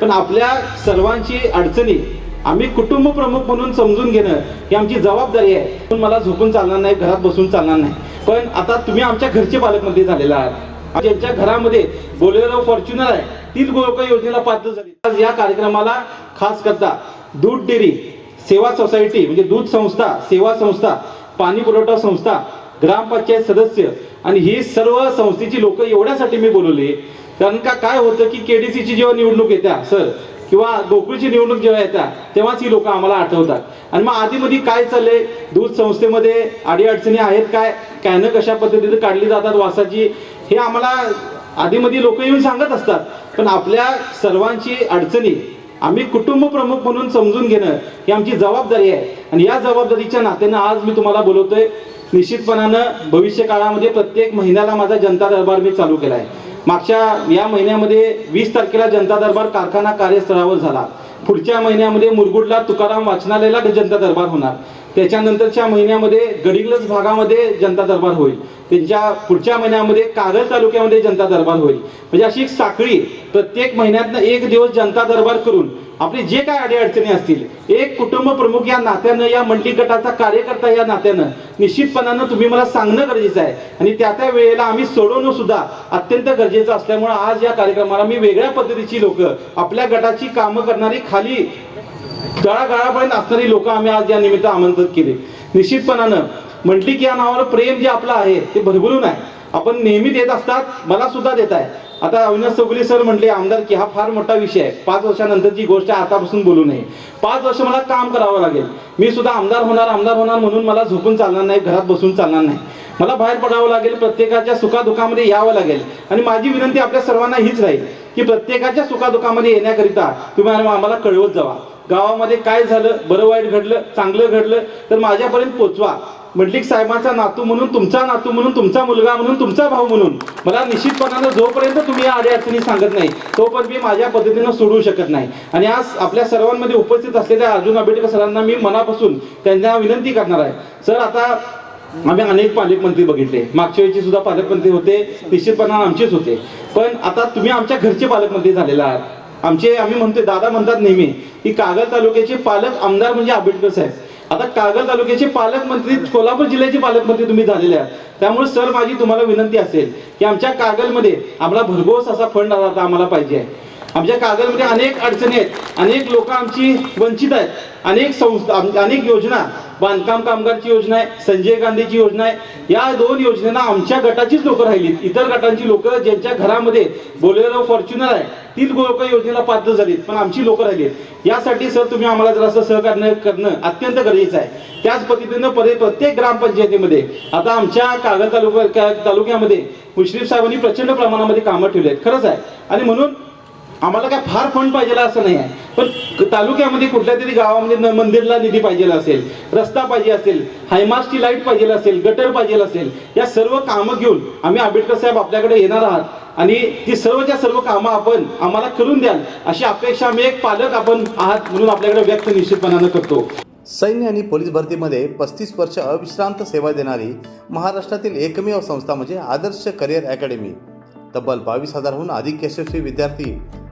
पण आपल्या सर्वांची अडचणी आम्ही कुटुंब प्रमुख म्हणून समजून घेणं ही आमची जबाबदारी आहे. पण मला झोपून चालणार नाही घरात बसून चालणार नाही. पण आता तुम्ही आमच्या घरचे पालकमंत्री झालेला आहात. ज्यांच्या घरामध्ये बोलेरो फॉर्च्युनर आहे तीच गोळका योजनेला पात्र झाली. आज या कार्यक्रमाला खास करता दूध डेअरी सेवा सोसायटी म्हणजे दूध संस्था सेवा संस्था पाणी पुरवठा संस्था ग्रामपंचायत सदस्य आणि ही सर्व संस्थेची लोक एवढ्यासाठी मी बोलवली कारण का काय होतं की केडीसीची जेव्हा निवडणूक येत्या सर किंवा गोकुळची निवडणूक जेव्हा येत्या तेव्हाच ही लोक आम्हाला आठवतात. आणि मग आधीमध्ये काय चाललंय? दूध संस्थेमध्ये अडीअडचणी आहेत काय? कॅनं कशा पद्धतीने काढली जातात वासाची? हे आम्हाला आधीमध्ये लोक येऊन सांगत असतात. पण आपल्या सर्वांची अडचणी आम्ही कुटुंब प्रमुख म्हणून समजून घेणं ही आमची जबाबदारी आहे. आणि या जबाबदारीच्या नात्यानं आज मी तुम्हाला बोलवतोय निश्चितपणानं भविष्य काळामध्ये प्रत्येक महिन्याला माझा जनता दरबार मी चालू केला आहे मागच्या या महिन्यामध्ये वीस तारखेला जनता दरबार कारखाना कार्यस्थळावर झाला. पुढच्या महिन्यामध्ये मुरगुडला तुकाराम वाचनालयाला जनता दरबार होणार. त्याच्यानंतरच्या महिन्यामध्ये गडिंगलज भागामध्ये जनता दरबार होईल. त्यांच्या पुढच्या महिन्यामध्ये कागल तालुक्यामध्ये जनता दरबार होईल. म्हणजे अशी एक साखळी प्रत्येक महिन्यातनं एक दिवस जनता दरबार करून आपली जे काय अडीअडचणी असतील एक कुटुंब प्रमुख या नात्यानं या मंडळी गटाचा कार्यकर्ता या नात्यानं निश्चितपणानं तुम्ही मला सांगणं गरजेचं आहे. आणि त्या त्या वेळेला आम्ही सोडवणं सुद्धा अत्यंत गरजेचं असल्यामुळे आज या कार्यक्रमाला मी वेगळ्या पद्धतीची लोक आपल्या गटाची कामं करणारी खाली तळागाळापर्यंत असणारी लोक आम्ही आज या निमित्त आमंत्रित केले. निश्चितपणानं म्हटली की या नावावर प्रेम जे आपलं आहे ते भरभरून आहे. आपण नेहमी देत असतात मला सुद्धा देत आहे. आता अविनाश चौगुले सर म्हटले आमदार की हा फार मोठा विषय आहे. पाच वर्षानंतरची गोष्ट आहे आतापासून बोलू नये. पाच वर्ष मला काम करावं लागेल. मी सुद्धा आमदार होणार आमदार होणार म्हणून मला झोपून चालणार नाही घरात बसून चालणार नाही. मला बाहेर पडावं लागेल प्रत्येकाच्या सुखादुखामध्ये यावं लागेल. आणि माझी विनंती आपल्या सर्वांना हीच राहील. की प्रत्येकाच्या सुखादुखामध्ये येण्याकरिता तुम्ही आम्हाला कळवत जावा. गावामध्ये काय झालं बरं वाईट घडलं चांगलं घडलं तर माझ्यापर्यंत पोचवा. मंडलिक साहेबांचा नातू म्हणून तुमचा नातू म्हणून तुमचा मुलगा म्हणून तुमचा भाऊ म्हणून. मला निश्चितपणानं जोपर्यंत तुम्ही या अडीअडचणी सांगत नाही तोपर्यंत मी माझ्या पद्धतीनं सोडवू शकत नाही. आणि आज आपल्या सर्वांमध्ये उपस्थित असलेल्या अर्जुन आंबेडकर सरांना मी मनापासून त्यांना विनंती करणार आहे. सर आता आम्ही अनेक पालकमंत्री बघितले. मागच्या वेळची सुद्धा पालकमंत्री होते निश्चितपणानं आमचेच होते. पण आता तुम्ही आमच्या घरचे पालकमंत्री झालेला आहात. आमचे आम्ही म्हणतोय दादा म्हणतात नेहमी की कागल तालुक्याचे पालक आमदार म्हणजे आंबेडकर साहेब. आता कागल तालुक्याचे पालकमंत्री कोल्हापूर जिल्ह्याचे पालकमंत्री तुम्ही झालेले आहात. त्यामुळे सर माझी तुम्हाला विनंती असेल की आमच्या कागलमध्ये आम्हाला भरघोस असा फंड आता आम्हाला पाहिजे आहे. आमच्या कागलमध्ये अनेक अडचणी आहेत. अनेक लोक आमची वंचित आहेत. अनेक संस्था अनेक योजना बांधकाम कामगारची योजना आहे संजय गांधीची योजना आहे. या दोन योजनेना आमच्या गटाचीच लोक राहिली इतर गटांची लोक ज्यांच्या घरामध्ये बोलेरो फॉर्च्युनर आहे तीच लोक योजनेला पात्र झालीत पण आमची लोक राहिली यासाठी सर तुम्ही आम्हाला जरासं सहकार्य करणं अत्यंत गरजेचं आहे. त्याच पद्धतीनं प्रत्येक ग्रामपंचायतीमध्ये आता आमच्या कागद तालुका तालुक्यामध्ये मुश्रीफ साहेबांनी प्रचंड प्रमाणामध्ये कामं ठेवली आहेत खरंच आहे. आणि म्हणून आम्हाला काय फार फंड पाहिजे असं नाही आहे. पण तालुक्यामध्ये कुठल्या तरी गावामध्ये न- मंदिरला निधी पाहिजे असेल रस्ता पाहिजे असेल हायमासची लाइट पाहिजे असेल गटर पाहिजे असेल या सर्व कामं घेऊन आम्ही आंबेडकर साहेब आपल्याकडे येणार आहात. आणि ती सर्वच्या सर्व कामं आपण आम्हाला करून द्याल अशी अपेक्षा आम्ही एक पालक आपण आहात म्हणून आपल्याकडे व्यक्त निश्चितपणानं करतो. सैन्य आणि पोलीस भरतीमध्ये पस्तीस वर्ष अविश्रांत सेवा देणारी महाराष्ट्रातील एकमेव संस्था म्हणजे आदर्श करिअर अकॅडमी. तब्बल बावीस हजारहून अधिक यशस्वी विद्यार्थी